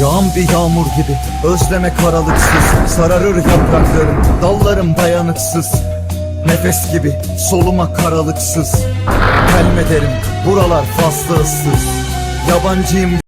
Yağan bir yağmur gibi özleme karalıksız. Sararır yapraklarım dallarım dayanıksız. Nefes gibi soluma karalıksız. Helmederim buralar fazla ıssız. Yabancıyım